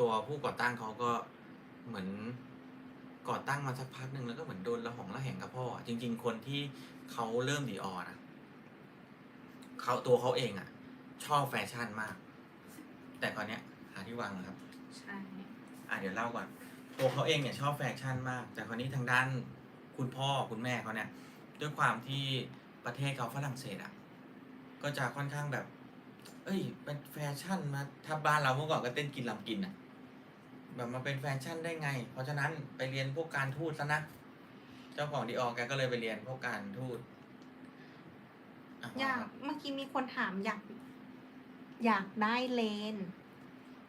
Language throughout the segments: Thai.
ตัวผู้ก่อตั้งเขาก็เหมือนก่อตั้งมาสักพักหนึ่งแล้วก็เหมือนโดนละหองละแหงกับพ่ออะจริง ๆ คนที่เขาเริ่มดีออนะเขาตัวเขาเองอะชอบแฟชั่นมาก แต่ก่อนเนี้ยหาที่วางนะครับ ใช่ อะเดี๋ยวเล่าก่อน ตัวเขาเองเนี่ยชอบแฟชั่นมาก แต่คราวนี้ทางด้านคุณพ่อคุณแม่เขาเนี่ย ด้วยความที่ประเทศเขาฝรั่งเศสอะ ก็จะค่อนข้างแบบ เอ้ยเป็นแฟชั่นมาถ้าบ้านเราเมื่อก่อนก็เต้นกินลำกินอะ แบบมาเป็นแฟชั่นได้ไง เพราะฉะนั้นไปเรียนพวกการทูตซะนะ เจ้าของดีออแกก็เลยไปเรียนพวกการทูตะอยากเมื่อกี้มีคนถามอยาก อยากได้เลนส์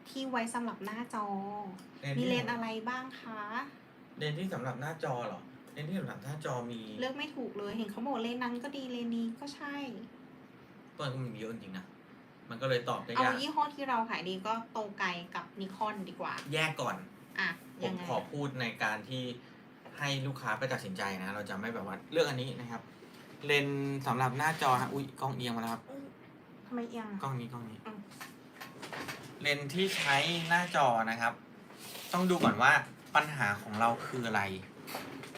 ที่ไว้สำหรับหน้าจอ มีที่เลนส์อะไรบ้างคะ เลนส์ที่สำหรับหน้าจอเหรอ เลนส์ที่สำหรับหน้าจอมี เลือกไม่ถูกเลย เห็นเขาบอกเลนส์นั้นก็ดีเลนส์นี้ก็ใช่ต้นก็มีเยอะจริงๆนะ มันก็เลยตอบได้เอายากยี่ห้อที่เราขายดีก็โตไกกับนิคอนดีกว่า แยกก่อน อะ ผยัมงไง ขอพูดในการที่ให้ลูกค้าไปตัดสินใจนะ เราจะไม่แบบว่าเลือกอันนี้นะครับ เลนส์สำหรับหน้าจอฮะอุ้ยกล้องเอียงมาแล้วครับทำไมเอียงกล้องนี้กล้องนี้ อืม เลนส์ที่ใช้หน้าจอนะครับ ต้องดูก่อนว่าปัญหาของเราคืออะไร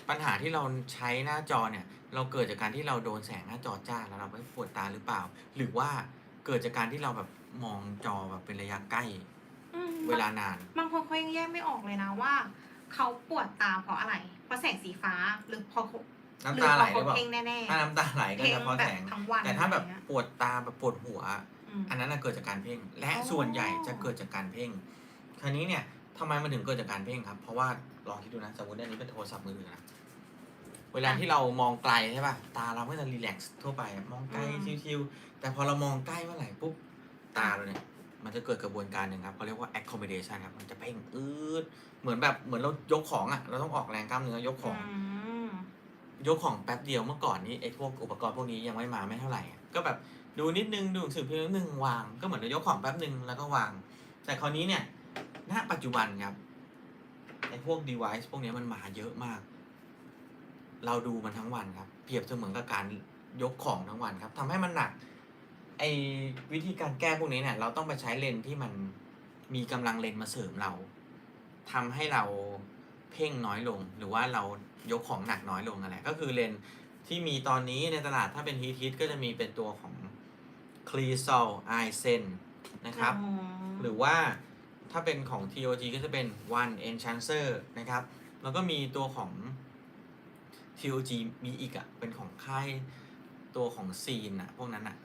ปัญหาที่เราใช้หน้าจอเนี่ย เราเกิดจากการที่เราโดนแสงหน้าจอจ้าแล้วเราไม่ปวดตาหรือเปล่า หรือว่า เกิดจากการที่เราแบบมองจอแบบเป็นระยะใกล้ อืมเวลานาน บางคนเขายังแยกไม่ออกเลยนะว่า เขาปวดตาเพราะอะไร เพราะแสงสีฟ้าหรือเพราะเขาน้ำตาไหลหเพรือราะเปล่า เพ่งแน่ถ้าน้ำตาไหลๆก็เพ่งจะเพราะแบแสบง ทั้งวันแต่ถ้าแบบอะไรเงี้ยปวดตาแบบปวดหัว อืม อันนั้นน่ะเกิดจากการเพ่ง และอ๋อ ส่วนใหญ่จะเกิดจากการเพ่ง คราวนี้เนี่ยทำไมมันถึงเกิดจากการเพ่งครับ เพราะว่าลองคิดดูนะ สมมติอันนี้เป็นโทรศัพท์มือถือนะ เวลาที่เรามองไกลใช่ป่ะ ตาเราก็จะรีแลกซ์ทั่วไปอะมองไกลชิวๆแต่พอเรามองใกล้เมื่อไหร่ปุ๊บ ตาเราเนี่ย มันจะเกิดกระบวนการหนึ่งครับเขาเรียกว่า accommodation ครับ มันจะเพ่งอืดเหมือนแบบเหมือนเรายกของอะ เราต้องออกแรงกล้ามเนื้อยกของอืมยกของแป๊บเดียวเมื่อก่อนนี้ไอ้พวกอุปกรณ์พวกนี้ยังไม่มาไม่เท่าไหร่อะก็แบบดูนิดนึงดูหนังสือพิมพ์นิดนึงวางก็เหมือนเรายกของแป๊บนึงแล้วก็วาง แต่คราวนี้เนี่ยณปัจจุบันครับไอ้พวก device พวกนี้มันมาเยอะมาก เราดูมันทั้งวันครับ เปรียบเสมือนกับการยกของทั้งวันครับทำให้มันหนักไอ้วิธีการแก้พวกนี้เนี่ย เราต้องไปใช้เลนส์ที่มันมีกำลังเลนส์มาเสริมเราทำให้เราเพ่งน้อยลง หรือว่าเรายกของหนักน้อยลงนั่นแหละก็คือเลนส์ที่มีตอนนี้ในตลาดถ้าเป็นฮีทฮิตก็จะมีเป็นตัวของ c l e s o l i s e n นะครับอ๋อหรือว่าถ้าเป็นของ TOG ก็จะเป็น One Enchancer นะครับ แล้วก็มีตัวของ TOG มีอีกอะเป็นของค่ายตัวของซีนอะพวกนั้นอะ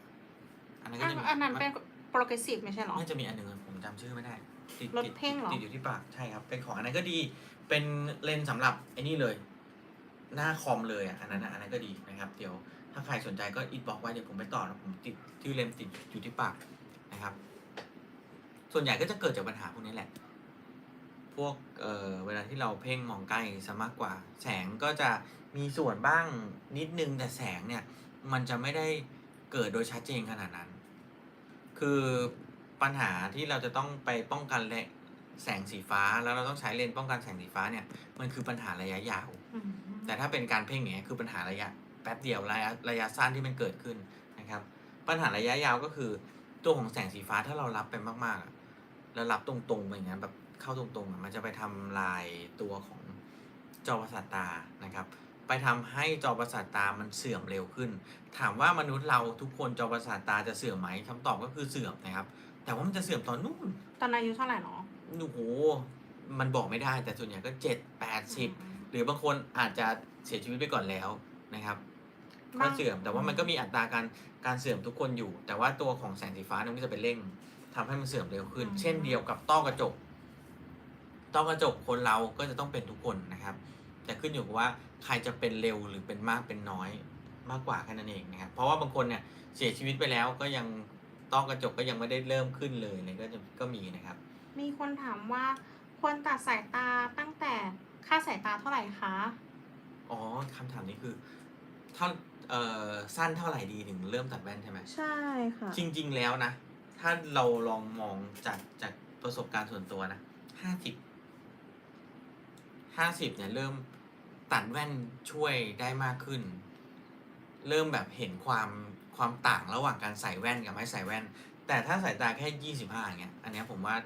อันนั้นก็อันจะมีอันนั้นเป็นโปรเกรสซีฟไม่ใช่เหรอ น่าจะมีอันหนึ่งอะผมจำชื่อไม่ได้ติดรถติดเพ่งเหรอ ติดอยู่ที่ปาก ใช่ครับ เป็นของอันนั้นก็ดี เป็นเลนส์สำหรับไอ้นี่เลย หน้าคอมเลยอะอันนั้นอะอันนั้นก็ดีนะครับ เดี๋ยวถ้าใครสนใจก็อินบอกไว้เดี๋ยวผมไปต่อนะผมติดที่เลนส์ติดอยู่ที่ปากนะครับ ส่วนใหญ่ก็จะเกิดจากปัญหาพวกนี้แหละ พวกเอ่อเวลาที่เราเพ่งมองใกล้ซะมากกว่า แสงก็จะมีส่วนบ้างนิดนึงแต่แสงเนี่ยมันจะไม่ได้เกิดโดยชัดเจนขนาดนั้น คือปัญหาที่เราจะต้องไปป้องกันและแสงสีฟ้าแล้วเราต้องใช้เลนส์ป้องกันแสงสีฟ้าเนี่ยมันคือปัญหาระยะยาวอืมแต่ถ้าเป็นการเพ่งเนี่ยคือปัญหาระยะแป๊บเดียวระยะระยะสั้นที่มันเกิดขึ้นนะครับ ปัญหาระยะยาวก็คือตัวของแสงสีฟ้าถ้าเรารับไปมากๆอะ แล้วรับตรงๆไปอย่างนั้นแบบเข้าตรงๆอะมันจะไปทำลายตัวของจอประสาทตานะครับ ไปทำให้จอประสาทตามันเสื่อมเร็วขึ้น ถามว่ามนุษย์เราทุกคนจอประสาทตาจะเสื่อมไหมคำตอบก็คือเสื่อมนะครับ แต่ว่ามันจะเสื่อมตอนนู่นตอนอายุเท่าไหร่เนาะโอ้โหมันบอกไม่ได้แต่ส่วนใหญ่ก็เจ็ดแปดสิบหรือบางคนอาจจะเสียชีวิตไปก่อนแล้วนะครับก็เสื่อมแต่ว่ามันก็มีอัตราการการเสื่อมทุกคนอยู่ แต่ว่าตัวของแสงสีฟ้าเนี่ยมันก็จะไปเร่ง ทำให้มันเสื่อมเร็วขึ้น เช่นเดียวกับต้อกระจก ต้อกระจกคนเราก็จะต้องเป็นทุกคนนะครับ แต่ขึ้นอยู่กับว่าใครจะเป็นเร็วหรือเป็นมากเป็นน้อยมากกว่าแค่นั้นเองนะครับ เพราะว่าบางคนเนี่ยเสียชีวิตไปแล้วก็ยังต้อกระจกก็ยังไม่ได้เริ่มขึ้นเลยเลยก็จะก็มีนะครับ มีคนถามว่าควรตัดสายตาตั้งแต่ค่าสายตาเท่าไหร่คะ อ๋อคำถามนี้คือเท่าเอ่อสั้นเท่าไหร่ดีถึงเริ่มตัดแว่นใช่ไหมใช่ค่ะ จริง ๆ แล้วนะ ถ้าเราลองมองจากจากประสบการณ์ส่วนตัวนะห้าสิบห้าสิบเนี่ยเริ่มตัดแว่นช่วยได้มากขึ้น เริ่มแบบเห็นความความต่างระหว่างการใส่แว่นกับไม่ใส่แว่น แต่ถ้าสายตาแค่ยี่สิบห้าอย่างเนี้ยอันเนี้ยผมว่า